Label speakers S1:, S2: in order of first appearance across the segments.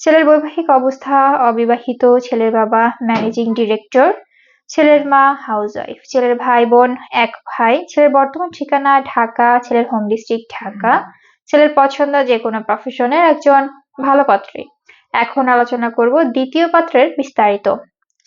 S1: ছেলের বৈবাহিক অবস্থা, অবিবাহিত, ছেলের বাবা ম্যানেজিং ডিরেক্টর ছেলের মা হাউসওয়াইফ ছেলের ভাই বোন এক ভাই, ছেলের বর্তমান ঠিকানা ঢাকা, ছেলের হোম ডিস্ট্রিক্ট ঢাকা, ছেলের পছন্দ যে কোনো প্রফেশনের একজন ভালো পাত্রী। এখন আলোচনা করব দ্বিতীয় পাত্রের বিস্তারিত।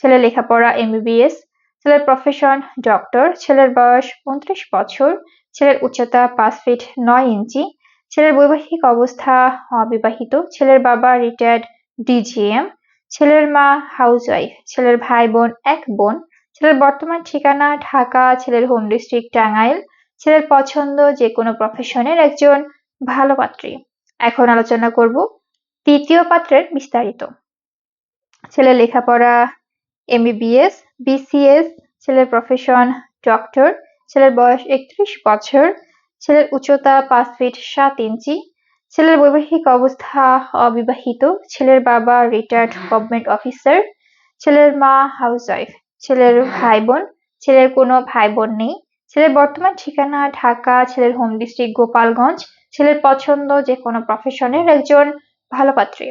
S1: ছেলের লেখাপড়া এমবিবিএস ছেলের প্রফেশন ডক্টর ছেলের বয়স উনত্রিশ বছর, ছেলের উচ্চতা পাঁচ ফিট নয় ইঞ্চি ছেলের বৈবাহিক অবস্থা অবিবাহিত। ছেলের বাবা রিটায়ার্ড ডিজিএম ছেলের মা হাউসওয়াইফ ছেলের ভাই বোন এক বোন। ছেলের বর্তমান ঠিকানা ঢাকা, ছেলের হোম ডিস্ট্রিক্ট টাঙ্গাইল ছেলের পছন্দ যে কোনো প্রফেশনের একজন ভালো পাত্রী। এখন আলোচনা করব তৃতীয় পাত্রের বিস্তারিত। ছেলের লেখাপড়া এমবিবিএস বিসিএস ছেলের প্রফেশন ডক্টর ছেলের বয়স একত্রিশ বছর। ছেলের উচ্চতা পাঁচ ফিট সাত ইঞ্চি, ছেলের বৈবাহিক অবস্থা অবিবাহিত, ছেলের বাবা রিটায়ার্ড গভর্নমেন্ট অফিসার ছেলের মা হাউসওয়াইফ ছেলের ভাই বোন ছেলের কোনো ভাই বোন নেই, ছেলের বর্তমান ঠিকানা ঢাকা, ছেলের হোম ডিস্ট্রিক্ট গোপালগঞ্জ, ছেলের পছন্দ যে কোনো প্রফেশনের একজন ভালো পাত্রী।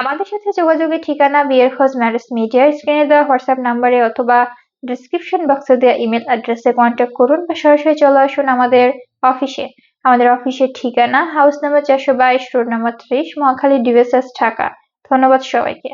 S1: আমাদের সাথে যোগাযোগের ঠিকানা বিয়ের খোঁজ ম্যারেজ মিডিয়া স্ক্রিনে দেওয়া হোয়াটসঅ্যাপ নাম্বারে অথবা ডিসক্রিপশন বক্সে দেওয়া ইমেল অ্যাড্রেসে কন্ট্যাক্ট করুন বা সরাসরি চলে আসুন আমাদের অফিসে। আমাদের অফিসের ঠিকানা হাউস নাম্বার চারশো বাইশ, রোড নাম্বার ত্রিশ, মহাখালী ডিভিএসএস ঢাকা। ধন্যবাদ সবাইকে।